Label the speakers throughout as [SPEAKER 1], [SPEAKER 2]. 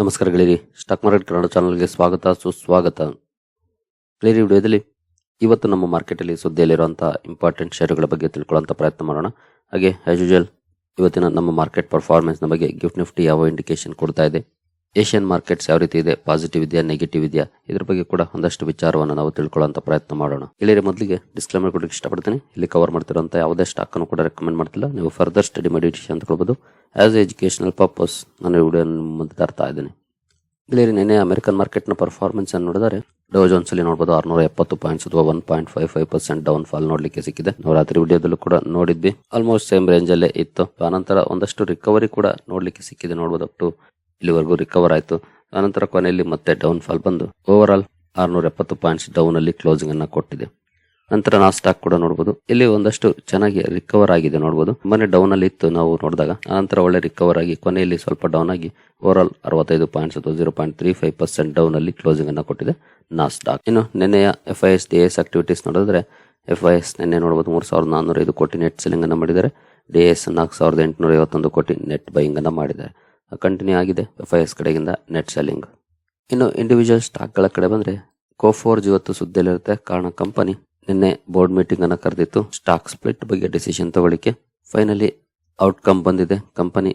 [SPEAKER 1] ನಮಸ್ಕಾರ ಗೆಳೆಯರಿ. Stock market Kannada ಚಾನಲ್ಗೆ ಸ್ವಾಗತ, ಸುಸ್ವಾಗತ. ಗೆಳೆಯರಿ, ವಿಡಿಯೋದಲ್ಲಿ ಇವತ್ತು ನಮ್ಮ ಮಾರ್ಕೆಟಲ್ಲಿ ಸುದ್ದಿಯಲ್ಲಿರುವಂಥ ಇಂಪಾರ್ಟೆಂಟ್ ಷೇರುಗಳ ಬಗ್ಗೆ ತಿಳ್ಕೊಳ್ಳುವಂಥ ಪ್ರಯತ್ನ ಮಾಡೋಣ. ಹಾಗೆ ಆಸ್ ಯೂಶುವಲ್ ಇವತ್ತಿನ ನಮ್ಮ ಮಾರ್ಕೆಟ್ ಪರ್ಫಾರ್ಮೆನ್ಸ್ನ ಬಗ್ಗೆ ಗಿಫ್ಟ್ ನಿಫ್ಟಿ ಯಾವ ಇಂಡಿಕೇಶನ್ ಕೊಡ್ತಾ ಇದೆ. ಏಷ್ಯನ್ ಮಾರ್ಕೆಟ್ಸ್ ಯಾವ ರೀತಿ ಇದೆ? ಪಾಸಿಟಿವ್ ಇದೆಯಾ ನೆಗೆಟಿವ್ ಇದೆಯಾ? ಇದ್ರ ಬಗ್ಗೆ ಕೂಡ ಒಂದಷ್ಟು ವಿಚಾರವನ್ನು ನಾವು ತಿಳ್ಕೊಳ್ಳುವಂತ ಪ್ರಯತ್ನ ಮಾಡೋಣ. ಗೆಳೆಯರಿ ಮೊದಲಿಗೆ ಡಿಸ್ಕ್ಲೇಮರ್ ಕೊಡಕ್ಕೆ ಇಷ್ಟಪಡ್ತೀನಿ. ಇಲ್ಲಿ ಕವರ್ ಮಾಡ್ತಿರೋಂಥ ಯಾವುದೇ ಸ್ಟಾಕ್ ಅನ್ನು ಕೂಡ ರೆಕಮೆಂಡ್ ಮಾಡ್ತಿಲ್ಲ. ನೀವು ಫರ್ದರ್ ಸ್ಟಡಿ ಮೆಡಿಟೇಷನ್ ಅಂತ ಕೊಡ್ಬೋದು ಆಸ್ ಎಜುಕೇಶನಲ್ ಪರ್ಪಸ್ ನಾನು ವಿಡಿಯೋ ಮುಂದೆ ತರ್ತಾ ಇದ್ದೀನಿ. ಇಲ್ಲಿ ನಿನ್ನೆ ಅಮೆರಿಕನ್ ಮಾರ್ಕೆಟ್ನ ಪರ್ಫಾರ್ಮೆನ್ಸ್ ಅನ್ನು ನೋಡಿದರೆ ಡೋ ಜೋನ್ಸ್ ಅಲ್ಲಿ ನೋಡಬಹುದು ಆರ್ನೂರ ಎಪ್ಪತ್ತು ಪಾಯಿಂಟ್ಸ್ ಅಥವಾ one point five five percent down fall ನೋಡ್ಲಿಕ್ಕೆ ಸಿಕ್ಕಿದೆ. ನಾವು ರಾತ್ರಿ ವಿಡಿಯೋದಲ್ಲೂ ಕೂಡ ನೋಡಿದ್ವಿ. ಆಲ್ಮೋಸ್ಟ್ ಸೇಮ್ ರೇಂಜ್ ಅಲ್ಲೇ ಇತ್ತು. ಆನಂತರ ಒಂದಷ್ಟು ರಿಕವರಿ ಕೂಡ ನೋಡ್ಲಿಕ್ಕೆ ಸಿಕ್ಕಿದೆ ನೋಡಬಹುದು ಅಪ್ ಟು ಇಲ್ಲಿವರೆಗೂ ರಿಕವರ್ ಆಯಿತು. ಅನಂತರ ಕೊನೆಯಲ್ಲಿ ಮತ್ತೆ ಡೌನ್ ಫಾಲ್ ಬಂದು ಓವರ್ ಆಲ್ ಆರ್ನೂರ ಎಪ್ಪತ್ತು ಪಾಯಿಂಟ್ಸ್ ಡೌನ್ ಅಲ್ಲಿ ಕ್ಲೋಸಿಂಗ್ ಅನ್ನ ಕೊಟ್ಟಿದೆ. ನಂತರ ನಾವು ಸ್ಟಾಕ್ ಕೂಡ ನೋಡಬಹುದು ಇಲ್ಲಿ ಒಂದಷ್ಟು ಚೆನ್ನಾಗಿ ರಿಕವರ್ ಆಗಿದೆ ನೋಡಬಹುದು ಮನೆ ಡೌನ್ ಅಲ್ಲಿ ಇತ್ತು ನಾವು ನೋಡಿದಾಗ. ಆನಂತರ ಒಳ್ಳೆ ರಿಕವರ್ ಆಗಿ ಕೊನೆಯಲ್ಲಿ ಸ್ವಲ್ಪ ಡೌನ್ ಆಗಿ ಓವರ್ ಆಲ್ ಅರವತ್ತೈದು ಪಾಯಿಂಟ್ಸ್ ಅಥವಾ zero point three five percent down ಅಲ್ಲಿ ಕ್ಲೋಸಿಂಗ್ ಅನ್ನ ಕೊಟ್ಟಿದೆ ನಾ ಸ್ಟಾಕ್ ಇನ್ನು ನಿನ್ನೆಯ F I S D S activities ನೋಡಿದ್ರೆ ಎಫ್ ಐ ಎಸ್ ನಿನ್ನೆ ನೋಡಬಹುದು ಮೂರು ಸಾವಿರದ ನಾನ್ನೂರ ಐದು ಕೋಟಿ ನೆಟ್ ಸೆಲ್ಲಿಂಗ್ ಅನ್ನ ಮಾಡಿದ್ದಾರೆ. ಡಿ ಎಸ್ ನಾಲ್ಕು ಸಾವಿರದ ಎಂಟುನೂರ ಐವತ್ತೊಂದು ಕೋಟಿ ನೆಟ್ ಬೈಯಿಂಗ್ ಅನ್ನ ಮಾಡಿದ್ದಾರೆ. ಕಂಟಿನ್ಯೂ ಆಗಿದೆ ಎಫ್ ಐ ಎಸ್ ಕಡೆಗಿಂದ ನೆಟ್ ಸೆಲ್ಲಿಂಗ್ ಇನ್ನು ಇಂಡಿವಿಜುವಲ್ ಸ್ಟಾಕ್ಗಳ ಕಡೆ ಬಂದರೆ ಕೋಫೋರ್ಜ್ ಇವತ್ತು ಸುದ್ದಿಯಲ್ಲಿರುತ್ತೆ. ಕಾರಣ ಕಂಪನಿ ನಿನ್ನೆ ಬೋರ್ಡ್ ಮೀಟಿಂಗ್ ಅನ್ನು ಕರೆದಿತ್ತು. ಸ್ಟಾಕ್ ಸ್ಪ್ಲಿಟ್ ಬಗ್ಗೆ ಡಿಸಿಷನ್ ತಗೊಳ್ಳಿಕ್ಕೆ. ಫೈನಲಿ ಔಟ್ಕಮ್ ಬಂದಿದೆ. ಕಂಪನಿ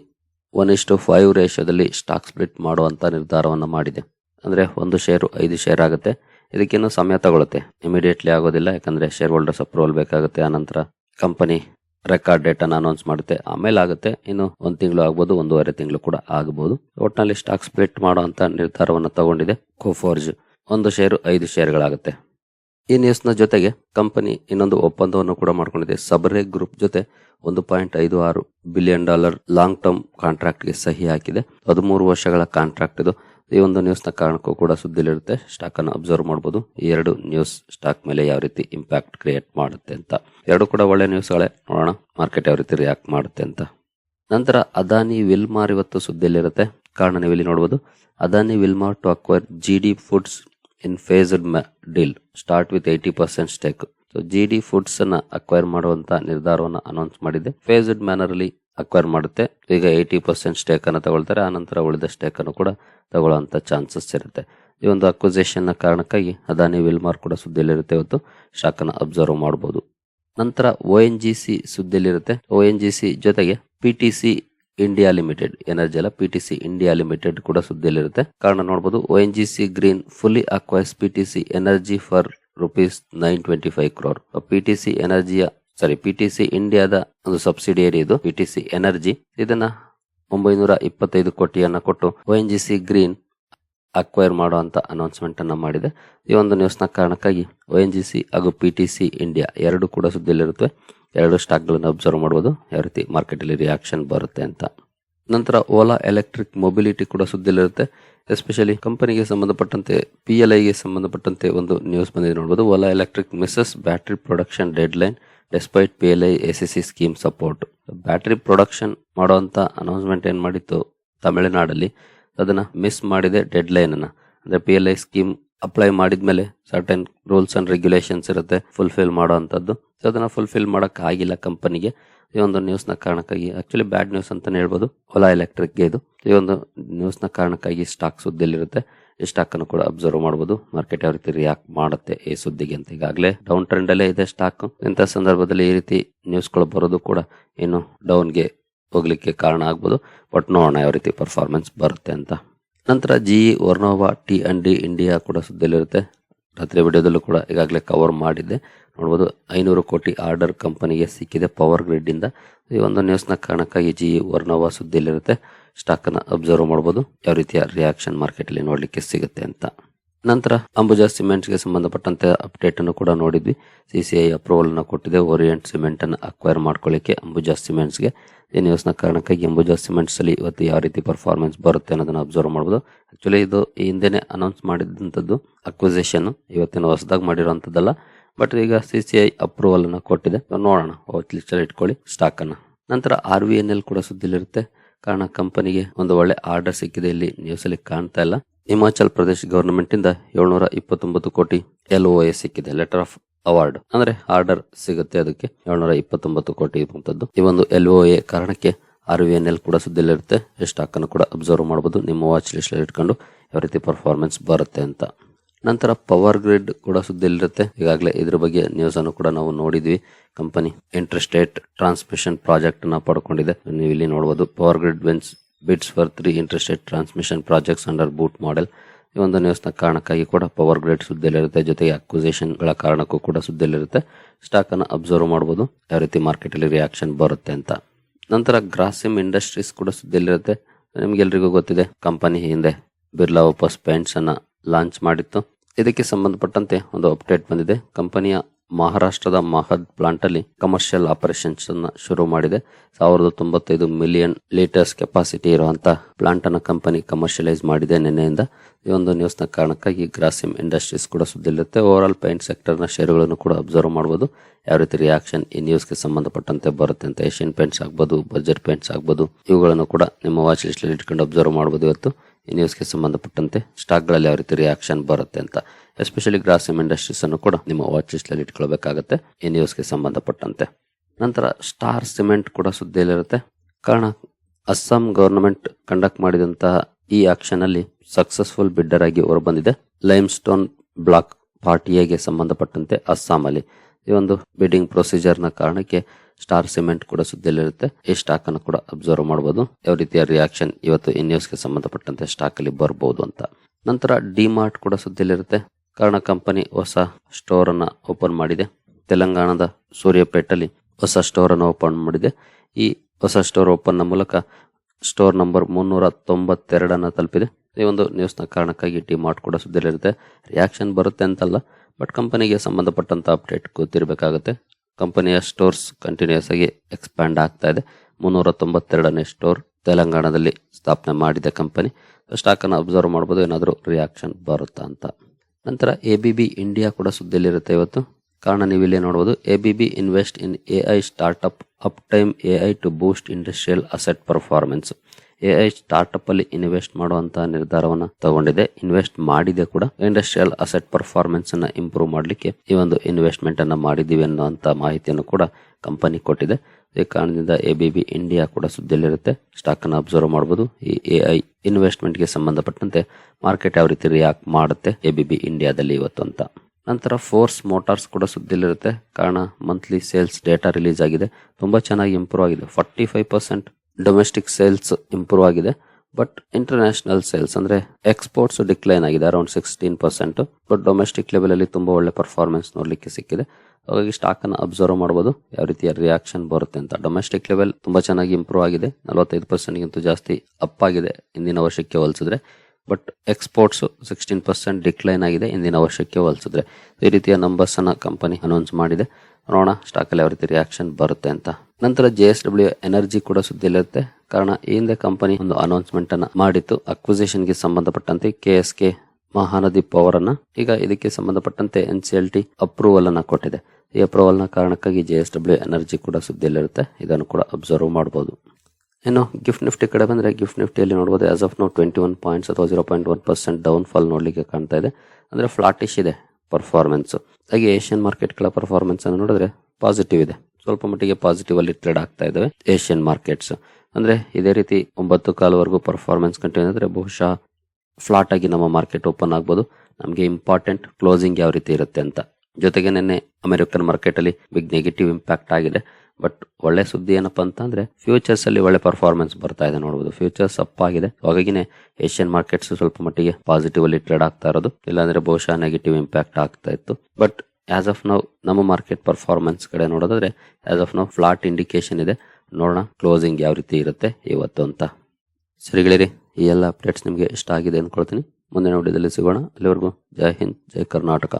[SPEAKER 1] ಒನ್ ಇಷ್ಟು ಫೈವ್ ರೇಷಿಯೋದಲ್ಲಿ ಸ್ಟಾಕ್ ಸ್ಪ್ಲಿಟ್ ಮಾಡುವಂಥ ನಿರ್ಧಾರವನ್ನು ಮಾಡಿದೆ. ಅಂದರೆ ಒಂದು ಶೇರು ಐದು ಶೇರ್ ಆಗುತ್ತೆ. ಇದಕ್ಕಿನ್ನೂ ಸಮಯ ತಗೊಳುತ್ತೆ. ಇಮಿಡಿಯೇಟ್ಲಿ ಆಗೋದಿಲ್ಲ. ಯಾಕಂದರೆ ಶೇರ್ ಹೋಲ್ಡರ್ಸ್ ಅಪ್ರೂವಲ್ ಬೇಕಾಗುತ್ತೆ. ಆನಂತರ ಕಂಪನಿ ರೆಕಾರ್ಡ್ ಡೇಟ್ ಅನ್ನ ಅನೌನ್ಸ್ ಮಾಡುತ್ತೆ. ಆಮೇಲೆ ಆಗುತ್ತೆ. ಇನ್ನು ಒಂದು ತಿಂಗಳು ಆಗ್ಬೋದು, ಒಂದೂವರೆ ತಿಂಗಳು ಕೂಡ ಆಗಬಹುದು ಒಟ್ಟಿನಲ್ಲಿ ಸ್ಟಾಕ್ ಸ್ಪ್ಲಿಟ್ ಮಾಡುವಂತ ನಿರ್ಧಾರವನ್ನು ತಗೊಂಡಿದೆ ಕೋಫೋರ್ಜ್ ಒಂದು ಶೇರು ಐದು ಶೇರ್ಗಳಾಗುತ್ತೆ ಈ ನ್ಯೂಸ್ನ ಜೊತೆಗೆ ಕಂಪನಿ ಇನ್ನೊಂದು ಒಪ್ಪಂದವನ್ನು ಕೂಡ ಮಾಡಿಕೊಂಡಿದೆ. ಸಬರೆ ಗ್ರೂಪ್ ಜೊತೆ ಒಂದು ಪಾಯಿಂಟ್ ಐದು ಆರು ಬಿಲಿಯನ್ ಡಾಲರ್ ಲಾಂಗ್ ಟರ್ಮ್ ಕಾಂಟ್ರಾಕ್ಟ್ಗೆ ಸಹಿ ಹಾಕಿದೆ. ಹದಿಮೂರು ವರ್ಷಗಳ ಕಾಂಟ್ರಾಕ್ಟ್ ಇದು. ಈ ಒಂದು ನ್ಯೂಸ್ನ ಕಾರಣಕ್ಕೂ ಕೂಡ ಸುದ್ದಿಲಿರುತ್ತೆ. ಸ್ಟಾಕ್ ಅನ್ನು ಅಬ್ಸರ್ವ್ ಮಾಡಬಹುದು ಈ ಎರಡು ನ್ಯೂಸ್ ಸ್ಟಾಕ್ ಮೇಲೆ ಯಾವ ರೀತಿ ಇಂಪ್ಯಾಕ್ಟ್ ಕ್ರಿಯೇಟ್ ಮಾಡುತ್ತೆ ಅಂತ. ಎರಡು ಕೂಡ ಒಳ್ಳೆ ನ್ಯೂಸ್ಗಳೇ ನೋಡೋಣ ಮಾರ್ಕೆಟ್ ಯಾವ ರೀತಿ ರಿಯಾಕ್ಟ್ ಮಾಡುತ್ತೆ ಅಂತ. ನಂತರ ಅದಾನಿ ವಿಲ್ಮಾರ್ ಇವತ್ತು ಸುದ್ದಿಯಲ್ಲಿರುತ್ತೆ ಕಾರಣ ನೀವು ಇಲ್ಲಿ ನೋಡಬಹುದು Adani Wilmar to acquire G D foods in phased deal start with eighty percent stake G D foods ಅನ್ನ ಅಕ್ವೈರ್ ಮಾಡುವಂತ ನಿರ್ಧಾರವನ್ನು ಅನೌನ್ಸ್ ಮಾಡಿದೆ. ಫೇಸ್ಡ್ ಮ್ಯಾನರ್ ಅಲ್ಲಿ ಅಕ್ವೈರ್ ಮಾಡುತ್ತೆ. ಈಗ ಏಯ್ಟಿ ಪರ್ಸೆಂಟ್ ಸ್ಟೇಕ್ ಅನ್ನು ತಗೊಳ್ತಾರೆ. ಆನಂತರ ಉಳಿದ ಸ್ಟೇಕ್ ಅನ್ನು ಕೂಡ ತಗೊಳ್ಳುವಂತ ಚಾನ್ಸಸ್ ಇರುತ್ತೆ. ಈ ಒಂದು ಅಕ್ವಿಸೇಷನ್ನ ಕಾರಣಕ್ಕಾಗಿ ಅದಾನಿ ವಿಲ್ಮಾರ್ ಕೂಡ ಸುದ್ದಿಯಲ್ಲಿರುತ್ತೆ ಇವತ್ತು. ಶಾಖನ ಅಬ್ಸರ್ವ್ ಮಾಡಬಹುದು ನಂತರ ಒ ಎನ್ ಜಿ ಸಿ ಸುದ್ದಿಯಲ್ಲಿರುತ್ತೆ. ಒ ಎನ್ ಜಿ ಸಿ ಜೊತೆಗೆ P T C India limited energy ಅಲ್ಲ P T C India limited ಕೂಡ ಸುದ್ದಿಯಲ್ಲಿರುತ್ತೆ. ಕಾರಣ ನೋಡಬಹುದು O N G C green fully acquires P T C energy for rupees nine twenty five crore P T C ಎನರ್ಜಿಯ sorry P T C ಇಂಡಿಯಾದ ಒಂದು subsidiary ಇದು P T C energy ಇದನ್ನ ಒಂಬೈನೂರ ಇಪ್ಪತ್ತೈದು ಕೋಟಿಯನ್ನ ಕೊಟ್ಟು O N G C green acquire ಮಾಡುವಂತ announcement ಅನ್ನ ಮಾಡಿದೆ. ಈ ಒಂದು ನ್ಯೂಸ್ನ ಕಾರಣಕ್ಕಾಗಿ ಒ ಎನ್ ಜಿ ಸಿ ಹಾಗೂ ಪಿ ಟಿ ಸಿ ಇಂಡಿಯಾ ಎರಡು ಕೂಡ ಸುದ್ದಿಯಲ್ಲಿರುತ್ತವೆ. ಎರಡು ಸ್ಟಾಕ್ಗಳನ್ನು ಅಬ್ಸರ್ವ್ ಮಾಡಬಹುದು ಯಾವ ರೀತಿ ಮಾರ್ಕೆಟ್ ಅಲ್ಲಿ ರಿಯಾಕ್ಷನ್ ಬರುತ್ತೆ ಅಂತ. ನಂತರ ಓಲಾ ಎಲೆಕ್ಟ್ರಿಕ್ ಮೊಬಿಲಿಟಿ ಕೂಡ ಸುದ್ದಿಯಲ್ಲಿರುತ್ತೆ. ಎಸ್ಪೆಷಲಿ ಕಂಪನಿಗೆ ಸಂಬಂಧಪಟ್ಟಂತೆ ಪಿ ಎಲ್ ಐಗೆ ಸಂಬಂಧಪಟ್ಟಂತೆ ಒಂದು ನ್ಯೂಸ್ ಬಂದಿದೆ ನೋಡಬಹುದು Ola electric misses battery production deadline despite P L I S S C scheme support battery production ಮಾಡುವಂತ ಅನೌನ್ಸ್ಮೆಂಟ್ ಏನ್ ಮಾಡಿತ್ತು ತಮಿಳುನಾಡಲ್ಲಿ? ಅದನ್ನು ಮಿಸ್ ಮಾಡಿದೆ ಡೆಡ್ ಲೈನ್ ಅನ್ನ. ಅಂದ್ರೆ P L I scheme apply ಮಾಡಿದ್ಮೇಲೆ ಸರ್ಟನ್ ರೂಲ್ಸ್ ಅಂಡ್ ರೆಗ್ಯುಲೇಷನ್ಸ್ ಇರುತ್ತೆ ಫುಲ್ಫಿಲ್ ಮಾಡುವಂತದ್ದು. ಸೊ ಅದನ್ನು ಫುಲ್ಫಿಲ್ ಆಗಿಲ್ಲ ಕಂಪನಿಗೆ ಈ ಒಂದು ನ್ಯೂಸ್ನ ಕಾರಣಕ್ಕಾಗಿ ಆಕ್ಚುಲಿ ಬ್ಯಾಡ್ ನ್ಯೂಸ್ ಅಂತಾನೆ ಹೇಳ್ಬೋದು. ಓಲಾ ಎಲೆಕ್ಟ್ರಿಕ್ಗೆ ಇದು. ಈ ಒಂದು ನ್ಯೂಸ್ನ ಕಾರಣಕ್ಕಾಗಿ ಸ್ಟಾಕ್ ಸುದ್ದಿಯಲ್ಲಿರುತ್ತೆ. ಸ್ಟಾಕ್ ಅನ್ನು ಕೂಡ ಅಬ್ಸರ್ವ್ ಮಾಡಬಹುದು ಮಾರ್ಕೆಟ್ ಯಾವ ರೀತಿ ರಿಯಾಕ್ಟ್ ಮಾಡುತ್ತೆ ಈ ಸುದ್ದಿಗೆ ಅಂತ ಈಗಾಗಲೇ ಡೌನ್ ಟ್ರೆಂಡ್ ಅಲ್ಲೇ ಇದೆ ಸ್ಟಾಕ್ ಇಂಥ ಸಂದರ್ಭದಲ್ಲಿ ಈ ರೀತಿ ನ್ಯೂಸ್ಗಳು ಬರೋದು ಕೂಡ ಇನ್ನು ಡೌನ್ಗೆ ಹೋಗ್ಲಿಕ್ಕೆ ಕಾರಣ ಆಗ್ಬೋದು. ಬಟ್ ನೋಡೋಣ ಯಾವ ರೀತಿ ಪರ್ಫಾರ್ಮೆನ್ಸ್ ಬರುತ್ತೆ ಅಂತ. ನಂತರ G Vernova T and D India ಕೂಡ ಸುದ್ದಿಯಲ್ಲಿರುತ್ತೆ. ರಾತ್ರಿ ವಿಡಿಯೋದಲ್ಲೂ ಕೂಡ ಈಗಾಗಲೇ ಕವರ್ ಮಾಡಿದ್ದೆ. ನೋಡ್ಬೋದು ಐನೂರು ಕೋಟಿ ಆರ್ಡರ್ ಕಂಪನಿಗೆ ಸಿಕ್ಕಿದೆ ಪವರ್ ಗ್ರಿಡ್ ಇಂದ. ಈ ಒಂದು ನ್ಯೂಸ್ನ ಕಾರಣಕ್ಕಾಗಿ ಜಿ ವರ್ನೋವಾ ಸುದ್ದಿಯಲ್ಲಿರುತ್ತೆ. ಸ್ಟಾಕ್ ಅನ್ನ ಅಬ್ಸರ್ವ್ ಮಾಡಬಹುದು ಯಾವ ರೀತಿಯ ರಿಯಾಕ್ಷನ್ ಮಾರ್ಕೆಟ್ ಅಲ್ಲಿ ನೋಡ್ಲಿಕ್ಕೆ ಸಿಗುತ್ತೆ ಅಂತ. ನಂತರ ಅಂಬುಜಾ ಸಿಮೆಂಟ್ಸ್ಗೆ ಸಂಬಂಧಪಟ್ಟಂತೆ ಅಪ್ಡೇಟ್ ಅನ್ನು ಕೂಡ ನೋಡಿದ್ವಿ. ಸಿಸಿಐ ಅಪ್ರೂವಲ್ ಅನ್ನು ಕೊಟ್ಟಿದೆ. ಓರಿಯಂಟ್ ಸಿಮೆಂಟ್ ಅನ್ನು ಅಕ್ವೈರ್ ಮಾಡ್ಕೊಳ್ಳಿಕ್ಕೆ ಅಂಬುಜಾ ಸಿಮೆಂಟ್ಸ್ಗೆ. ಈ ನ್ಯೂಸ್ನ ಕಾರಣಕ್ಕಾಗಿ ಅಂಬುಜಾ ಸಿಮೆಂಟ್ಸ್ ಅಲ್ಲಿ ಇವತ್ತು ಯಾವ ರೀತಿ ಪರ್ಫಾರ್ಮೆನ್ಸ್ ಬರುತ್ತೆ ಅನ್ನೋದನ್ನ ಅಬ್ಸರ್ವ್ ಮಾಡಬಹುದು ಆಕ್ಚುಲಿ ಇದು ಹಿಂದೆನೆ ಅನೌನ್ಸ್ ಮಾಡಿದಂತದ್ದು ಅಕ್ವಿಸೇಷನ್ ಇವತ್ತಿನ ಹೊಸದಾಗಿ ಮಾಡಿರುವಂತದ್ದಲ್ಲ ಬಟ್ ಈಗ ಸಿ ಸಿ ಐ ಅಪ್ರೂವಲ್ ಅನ್ನು ಕೊಟ್ಟಿದೆ. ನೋಡೋಣ. ಇಟ್ಕೊಳ್ಳಿ. ಸ್ಟಾಕ್ ಅನ್ನ. ನಂತರ ಆರ್ ವಿ ಎನ್ ಎಲ್ ಕೂಡ ಸುದ್ದಿಲಿರುತ್ತೆ. ಕಾರಣ ಕಂಪನಿಗೆ ಒಂದು ಒಳ್ಳೆ ಆರ್ಡರ್ ಸಿಕ್ಕಿದೆ ಇಲ್ಲಿ ನ್ಯೂಸ್ ಅಲ್ಲಿ ಕಾಣ್ತಾ ಇಲ್ಲ. ಹಿಮಾಚಲ್ ಪ್ರದೇಶ್ ಗವರ್ನಮೆಂಟ್ ಇಂದ ಏಳ್ನೂರ ಇಪ್ಪತ್ತೊಂಬತ್ತು ಕೋಟಿ ಎಲ್ ಒ ಎಸ್ ಸಿಕ್ಕಿದೆ ಲೆಟರ್ ಆಫ್ ಅವಾರ್ಡ್ ಅಂದ್ರೆ ಆರ್ಡರ್ ಸಿಗುತ್ತೆ ಅದಕ್ಕೆ ಏಳ್ನೂರ ಇಪ್ಪತ್ತೊಂಬತ್ತು ಕೋಟಿ ಇರುವಂತದ್ದು. ಈ ಒಂದು ಎಲ್ ಒ ಎ ಕಾರಣಕ್ಕೆ ಆರ್ ವಿ ಎನ್ ಎಲ್ ಕೂಡ ಸುದ್ದಿಲಿರುತ್ತೆ ಸ್ಟಾಕ್ ಅನ್ನು ಕೂಡ ಅಬ್ಸರ್ವ್ ಮಾಡಬಹುದು ನಿಮ್ಮ ವಾಚ್ ಲಿಸ್ಟ್ ಇಟ್ಕೊಂಡು ಯಾವ ರೀತಿ ಪರ್ಫಾರ್ಮೆನ್ಸ್ ಬರುತ್ತೆ ಅಂತ. ನಂತರ ಪವರ್ ಗ್ರಿಡ್ ಕೂಡ ಸುದ್ದಿಯಲ್ಲಿರುತ್ತೆ. ಈಗಾಗಲೇ ಇದ್ರ ಬಗ್ಗೆ ನ್ಯೂಸ್ ಅನ್ನು ಕೂಡ ನಾವು ನೋಡಿದ್ವಿ. ಕಂಪನಿ ಇಂಟರ್ಸ್ಟೇಟ್ ಟ್ರಾನ್ಸ್ಮಿಷನ್ ಪ್ರಾಜೆಕ್ಟ್ನ ಪಡ್ಕೊಂಡಿದೆ. ನೀವು ಇಲ್ಲಿ ನೋಡಬಹುದು power grid wins bids for three interstate transmission projects under boot model ಈ ಒಂದು ನ್ಯೂಸ್ನ ಕಾರಣಕ್ಕಾಗಿ ಕೂಡ ಪವರ್ ಗ್ರಿಡ್ ಸುದ್ದಿಯಲ್ಲಿರುತ್ತೆ. ಜೊತೆಗೆ ಅಕ್ವಿಸೇಷನ್ಗಳ ಕಾರಣಕ್ಕೂ ಕೂಡ ಸುದ್ದಿಯಲ್ಲಿರುತ್ತೆ. ಸ್ಟಾಕ್ ಅನ್ನು ಅಬ್ಸರ್ವ್ ಮಾಡಬಹುದು ಯಾವ ರೀತಿ ಮಾರ್ಕೆಟ್ ಅಲ್ಲಿ ರಿಯಾಕ್ಷನ್ ಬರುತ್ತೆ ಅಂತ. ನಂತರ ಗ್ರಾಸಿಮ್ ಇಂಡಸ್ಟ್ರೀಸ್ ಕೂಡ ಸುದ್ದಿಯಲ್ಲಿರುತ್ತೆ. ನಿಮ್ಗೆಲ್ರಿಗೂ ಗೊತ್ತಿದೆ ಕಂಪನಿ ಹಿಂದೆ ಬಿರ್ಲಾ ವಾಪಸ್ ಪ್ಯಾಂಟ್ಸ್ ಅನ್ನ ಲಾಂಚ್ ಮಾಡಿತ್ತು. ಇದಕ್ಕೆ ಸಂಬಂಧಪಟ್ಟಂತೆ ಒಂದು ಅಪ್ಡೇಟ್ ಬಂದಿದೆ. ಕಂಪನಿಯ ಮಹಾರಾಷ್ಟ್ರದ ಮಹದ್ ಪ್ಲಾಂಟ್ ಅಲ್ಲಿ ಕಮರ್ಷಿಯಲ್ ಆಪರೇಷನ್ಸ್ ಅನ್ನ ಶುರು ಮಾಡಿದೆ. ಸಾವಿರದ ತೊಂಬತ್ತೈದು ಮಿಲಿಯನ್ ಲೀಟರ್ಸ್ ಕೆಪಾಸಿಟಿ ಇರುವಂತಹ ಪ್ಲಾಂಟ್ ಅನ್ನ ಕಂಪನಿ ಕಮರ್ಷಿಯಲೈಸ್ ಮಾಡಿದೆ ನಿನ್ನೆಯಿಂದ. ಈ ಒಂದು ನ್ಯೂಸ್ನ ಕಾರಣಕ್ಕಾಗಿ ಗ್ರಾಸಿಮ್ ಇಂಡಸ್ಟ್ರೀಸ್ ಕೂಡ ಸುದ್ದಿಲಿರುತ್ತೆ. ಓವರ್ ಆಲ್ ಪೇಂಟ್ ಸೆಕ್ಟರ್ನ ಷೇರುಗಳನ್ನು ಕೂಡ ಅಬ್ಸರ್ವ್ ಮಾಡಬಹುದು ಯಾವ ರೀತಿ ರಿಯಾಕ್ಷನ್ ಈ ನ್ಯೂಸ್ಗೆ ಸಂಬಂಧಪಟ್ಟಂತೆ ಬರುತ್ತೆ ಅಂತ ಏಷ್ಯನ್ ಪೇಂಟ್ಸ್ ಆಗ್ಬೋದು ಬಜರ್ ಪೇಂಟ್ಸ್ ಆಗ್ಬೋದು, ಇವುಗಳನ್ನು ಕೂಡ ನಿಮ್ಮ ವಾಚ್ ಲಿಸ್ಟ್ ಅಲ್ಲಿ ಇಟ್ಕೊಂಡು ಅಬ್ಸರ್ವ್ ಮಾಡಬಹುದು ಇವತ್ತು. ನ್ಯೂಸ್ಗೆ ಸಂಬಂಧಪಟ್ಟಂತೆ ಸ್ಟಾಕ್ಗಳಲ್ಲಿ ಯಾವ ರೀತಿ ರಿಯಾಕ್ಷನ್ ಬರುತ್ತೆ ಅಂತ. ಎಸ್ಪೆಷಲಿ ಗ್ರಾಸಿಮ್ ಇಂಡಸ್ಟ್ರೀಸ್ ಅನ್ನು ಕೂಡ ನಿಮ್ಮ ವಾಚ್ ಲಿಸ್ಟ್ ಅಲ್ಲಿ ಇಟ್ಕೊಳ್ಬೇಕಾಗತ್ತೆ. ಈ ನ್ಯೂಸ್ಗೆ ಸಂಬಂಧಪಟ್ಟಂತೆ. ನಂತರ ಸ್ಟಾರ್ ಸಿಮೆಂಟ್ ಕೂಡ ಸುದ್ದಿಯಲ್ಲಿರುತ್ತೆ. ಕಾರಣ ಅಸ್ಸಾಂ ಗವರ್ನಮೆಂಟ್ ಕಂಡಕ್ಟ್ ಮಾಡಿದಂತಹ ಈ ಆಕ್ಷನ್ ಅಲ್ಲಿ ಸಕ್ಸಸ್ಫುಲ್ ಬಿಡ್ಡರ್ ಆಗಿ ಹೊರಬಂದಿದೆ. ಲೈಮ್ ಸ್ಟೋನ್ ಬ್ಲಾಕ್ ಪಾರ್ಟಿಯಾಗೆ ಸಂಬಂಧಪಟ್ಟಂತೆ ಅಸ್ಸಾಂ ಅಲ್ಲಿ. ಈ ಒಂದು ಬಿಡಿಂಗ್ ಪ್ರೊಸೀಜರ್ನ ಕಾರಣಕ್ಕೆ ಸ್ಟಾರ್ ಸಿಮೆಂಟ್ ಕೂಡ ಸುದ್ದಿಯಲ್ಲಿರುತ್ತೆ. ಈ ಸ್ಟಾಕ್ ಅನ್ನು ಕೂಡ ಅಬ್ಸರ್ವ್ ಮಾಡಬಹುದು ಯಾವ ರೀತಿಯ ರಿಯಾಕ್ಷನ್ ಇವತ್ತು ಈ ನ್ಯೂಸ್ಗೆ ಸಂಬಂಧಪಟ್ಟಂತೆ ಸ್ಟಾಕ್ ಅಲ್ಲಿ ಬರಬಹುದು ಅಂತ. ನಂತರ ಡಿಮಾರ್ಟ್ ಕೂಡ ಸುದ್ದಿಯಲ್ಲಿರುತ್ತೆ. ಕಾರಣ ಕಂಪನಿ ಹೊಸ ಸ್ಟೋರ್ ಅನ್ನ ಓಪನ್ ಮಾಡಿದೆ. ತೆಲಂಗಾಣದ ಸೂರ್ಯಪೇಟಲ್ಲಿ ಹೊಸ ಸ್ಟೋರ್ ಅನ್ನು ಓಪನ್ ಮಾಡಿದೆ. ಈ ಹೊಸ ಸ್ಟೋರ್ ಓಪನ್ನ ಮೂಲಕ ಸ್ಟೋರ್ ನಂಬರ್ ಮುನ್ನೂರ ತೊಂಬತ್ತೆರಡನ್ನ ತಲುಪಿದೆ. ಈ ಒಂದು ನ್ಯೂಸ್ನ ಕಾರಣಕ್ಕಾಗಿ ಡಿಮಾರ್ಟ್ ಕೂಡ ಸುದ್ದಿಯಲ್ಲಿರುತ್ತೆ. ರಿಯಾಕ್ಷನ್ ಬರುತ್ತೆ ಅಂತಲ್ಲ ಬಟ್ ಕಂಪನಿಗೆ ಸಂಬಂಧಪಟ್ಟಂತ ಅಪ್ಡೇಟ್ ಗೊತ್ತಿರಬೇಕಾಗುತ್ತೆ. ಕಂಪನಿಯ ಸ್ಟೋರ್ಸ್ ಕಂಟಿನ್ಯೂಸ್ ಆಗಿ ಎಕ್ಸ್ಪ್ಯಾಂಡ್ ಆಗ್ತಾ ಇದೆ. ಮುನ್ನೂರ ತೊಂಬತ್ತೆರಡನೇ ಸ್ಟೋರ್ ತೆಲಂಗಾಣದಲ್ಲಿ ಸ್ಥಾಪನೆ ಮಾಡಿದೆ ಕಂಪನಿ. ಸ್ಟಾಕ್ ಅನ್ನು ಅಬ್ಸರ್ವ್ ಮಾಡಬಹುದು ಏನಾದರೂ ರಿಯಾಕ್ಷನ್ ಬರುತ್ತಾ ಅಂತ. ನಂತರ ಎ ಬಿ ಬಿ ಇಂಡಿಯಾ ಕೂಡ ಸುದ್ದಿಯಲ್ಲಿರುತ್ತೆ ಇವತ್ತು. ಕಾರಣ ನೀವು ಇಲ್ಲಿ ನೋಡಬಹುದು A B B invest in A I startup uptime A I to boost industrial asset performance A I startup ಅಲ್ಲಿ ಇನ್ವೆಸ್ಟ್ ಮಾಡುವಂತಹ ನಿರ್ಧಾರವನ್ನ ತಗೊಂಡಿದೆ. ಇನ್ವೆಸ್ಟ್ ಮಾಡಿದೆ ಕೂಡ. ಇಂಡಸ್ಟ್ರಿಯಲ್ ಅಸೆಟ್ ಪರ್ಫಾರ್ಮೆನ್ಸ್ ಅನ್ನ ಇಂಪ್ರೂವ್ ಮಾಡಲಿಕ್ಕೆ ಈ ಒಂದು ಇನ್ವೆಸ್ಟ್ಮೆಂಟ್ ಅನ್ನ ಮಾಡಿದೀವಿ ಅನ್ನುವಂತ ಮಾಹಿತಿಯನ್ನು ಕೂಡ ಕಂಪನಿ ಕೊಟ್ಟಿದೆ. ಈ ಕಾರಣದಿಂದ ಎ ಬಿ ಬಿ ಇಂಡಿಯಾ ಕೂಡ ಸುದ್ದಿಯಲ್ಲಿರುತ್ತೆ. ಸ್ಟಾಕ್ ಅನ್ನು ಅಬ್ಸರ್ವ್ ಮಾಡಬಹುದು ಈ ಎ ಐ ಇನ್ವೆಸ್ಟ್ಮೆಂಟ್ಗೆ ಸಂಬಂಧಪಟ್ಟಂತೆ ಮಾರ್ಕೆಟ್ ಯಾವ ರೀತಿ ರಿಯಾಕ್ಟ್ ಮಾಡುತ್ತೆ ಎ ಬಿ ಬಿ ಇಂಡಿಯಾದಲ್ಲಿ ಇವತ್ತು ಅಂತ ನಂತರ ಫೋರ್ಸ್ ಮೋಟಾರ್ಸ್ ಕೂಡ ಸುದ್ದಿಲಿರುತ್ತೆ ಕಾರಣ ಮಂತ್ಲಿ ಸೇಲ್ಸ್ ಡೇಟಾ ರಿಲೀಸ್ ಆಗಿದೆ. ತುಂಬಾ ಚೆನ್ನಾಗಿ ಇಂಪ್ರೂವ್ ಆಗಿದೆ. Forty five percent domestic sales improve ಆಗಿದೆ ಬಟ್ ಇಂಟರ್ನ್ಯಾಷನಲ್ ಸೇಲ್ಸ್ ಅಂದ್ರೆ ಎಕ್ಸ್ಪೋರ್ಟ್ಸ್ ಡಿಕ್ಲೈನ್ ಆಗಿದೆ around sixteen percent but domestic level ಅಲ್ಲಿ ತುಂಬಾ ಒಳ್ಳೆ ಪರ್ಫಾರ್ಮೆನ್ಸ್ ನೋಡ್ಲಿಕ್ಕೆ ಸಿಕ್ಕಿದೆ. ಹಾಗಾಗಿ ಸ್ಟಾಕ್ ಅನ್ನು ಅಬ್ಸರ್ವ್ ಮಾಡಬಹುದು ಯಾವ ರೀತಿಯ ರಿಯಾಕ್ಷನ್ ಬರುತ್ತೆ ಅಂತ. ಡೊಮೆಸ್ಟಿಕ್ ಲೆವೆಲ್ ತುಂಬಾ ಚೆನ್ನಾಗಿ ಇಂಪ್ರೂವ್ ಆಗಿದೆ, ನಲವತ್ತೈದು ಪರ್ಸೆಂಟ್ ಗಿಂತ ಜಾಸ್ತಿ ಅಪ್ ಆಗಿದೆ ಇಂದಿನ ವರ್ಷಕ್ಕೆ ಹೋಲಿಸಿದ್ರೆ. But exports sixteen percent decline ಆಗಿದೆ ಇಂದಿನ ವರ್ಷಕ್ಕೆ ಹೋಲಿಸಿದ್ರೆ. ಈ ರೀತಿಯ ನಂಬರ್ಸ್ ಅನ್ನ ಕಂಪನಿ ಅನೌನ್ಸ್ ಮಾಡಿದೆ. ನೋಡೋಣ ಸ್ಟಾಕ್ ಅಲ್ಲಿ ಯಾವ ರೀತಿ ರಿಯಾಕ್ಷನ್ ಬರುತ್ತೆ ಅಂತ. ನಂತರ ಜೆ ಎಸ್ ಡಬ್ಲ್ಯೂ ಎನರ್ಜಿ ಕೂಡ ಸುದ್ದಿಯಲ್ಲಿರುತ್ತೆ. ಕಾರಣ, ಈ ಹಿಂದೆ ಕಂಪನಿ ಒಂದು ಅನೌನ್ಸ್ಮೆಂಟ್ ಅನ್ನ ಮಾಡಿತ್ತು. ಅಕ್ವಿಸೇಷನ್ಗೆ ಸಂಬಂಧಪಟ್ಟಂತೆ K S K Mahanadi power ಅನ್ನ ಈಗ ಇದಕ್ಕೆ ಸಂಬಂಧಪಟ್ಟಂತೆ N C L T approval ಅನ್ನ ಕೊಟ್ಟಿದೆ. ಈ ಅಪ್ರೂವಲ್ನ ಕಾರಣಕ್ಕಾಗಿ ಜೆ ಎಸ್ ಡಬ್ಲ್ಯೂ ಎನರ್ಜಿ ಕೂಡ ಸುದ್ದಿಯಲ್ಲಿರುತ್ತೆ. ಇದನ್ನು ಕೂಡ ಅಬ್ಸರ್ವ್ ಮಾಡಬಹುದು ಇನ್ನು ಗಿಫ್ಟ್ ನಿಫ್ಟಿ ಕಡೆ ಬಂದ್ರೆ ಗಿಫ್ಟ್ ನಿಫ್ಟಿಯಲ್ಲಿ ನೋಡಬಹುದು as of now twenty one points ಅಥವಾ zero point one percent down fall ನೋಡ್ಲಿಕ್ಕೆ ಕಾಣ್ತಾ ಇದೆ. ಅಂದ್ರೆ ಫ್ಲಾಟಿಶ್ ಇದೆ ಪರ್ಫಾರ್ಮೆನ್ಸ್ ಹಾಗೆ ಏಷ್ಯನ್ ಮಾರ್ಕೆಟ್ಗಳ ಪರ್ಫಾರ್ಮೆನ್ಸ್ ಅನ್ನು ನೋಡಿದ್ರೆ ಪಾಸಿಟಿವ್ ಇದೆ. ಸ್ವಲ್ಪ ಮಟ್ಟಿಗೆ ಪಾಸಿಟಿವ್ ಅಲ್ಲಿ ಟ್ರೇಡ್ ಆಗ್ತಾ ಇದಾವೆ. ಏಷ್ಯನ್ ಮಾರ್ಕೆಟ್ಸ್ ಅಂದ್ರೆ ಇದೇ ರೀತಿ ಒಂಬತ್ತು ಕಾಲವರೆಗೂ ಪರ್ಫಾರ್ಮೆನ್ಸ್ ಕಂಟಿನ್ಯೂ ಅಂದ್ರೆ ಬಹುಶಃ ಫ್ಲಾಟ್ ಆಗಿ ನಮ್ಮ ಮಾರ್ಕೆಟ್ ಓಪನ್ ಆಗ್ಬೋದು. ನಮಗೆ ಇಂಪಾರ್ಟೆಂಟ್ ಕ್ಲೋಸಿಂಗ್ ಯಾವ ರೀತಿ ಇರುತ್ತೆ ಅಂತ. ಜೊತೆಗೆ ನಿನ್ನೆ ಅಮೆರಿಕನ್ ಮಾರ್ಕೆಟ್ ಅಲ್ಲಿ ಬಿಗ್ ನೆಗೆಟಿವ್ ಇಂಪ್ಯಾಕ್ಟ್ ಆಗಿದೆ. ಬಟ್ ಒಳ್ಳೆ ಸುದ್ದಿ ಏನಪ್ಪಾ ಅಂತ ಅಂದ್ರೆ ಫ್ಯೂಚರ್ಸ್ ಅಲ್ಲಿ ಒಳ್ಳೆ ಪರ್ಫಾರ್ಮೆನ್ಸ್ ಬರ್ತಾ ಇದೆ ನೋಡಬಹುದು ಫ್ಯೂಚರ್ಸ್ ಅಪ್ ಆಗಿದೆ. ಹಾಗಾಗಿನೇ ಏಷ್ಯನ್ ಮಾರ್ಕೆಟ್ಸ್ ಸ್ವಲ್ಪ ಮಟ್ಟಿಗೆ ಪಾಸಿಟಿವ್ ಅಲ್ಲಿ ಟ್ರೇಡ್ ಆಗ್ತಾ ಇರೋದು. ಇಲ್ಲಾಂದ್ರೆ ಬಹುಶಃ ನೆಗೆಟಿವ್ ಇಂಪ್ಯಾಕ್ಟ್ ಆಗ್ತಾ ಇತ್ತು. ಬಟ್ ಆಸ್ ಆಫ್ ನಾವು ನಮ್ಮ ಮಾರ್ಕೆಟ್ ಪರ್ಫಾರ್ಮೆನ್ಸ್ ಕಡೆ ನೋಡೋದಾದ್ರೆ ಆಸ್ ಆಫ್ ನಾವು ಫ್ಲಾಟ್ ಇಂಡಿಕೇಶನ್ ಇದೆ. ನೋಡೋಣ ಕ್ಲೋಸಿಂಗ್ ಯಾವ ರೀತಿ ಇರುತ್ತೆ ಇವತ್ತು ಅಂತ. ಸರಿಗಳಿರಿ ಈ ಎಲ್ಲ ಅಪ್ಡೇಟ್ಸ್ ನಿಮಗೆ ಇಷ್ಟ ಆಗಿದೆ ಅಂದ್ಕೊಳ್ತೀನಿ. ಮುಂದಿನ ವಿಡಿಯೋದಲ್ಲಿ ಸಿಗೋಣ. ಅಲ್ಲಿವರೆಗೂ ಜೈ ಹಿಂದ್, ಜೈ ಕರ್ನಾಟಕ.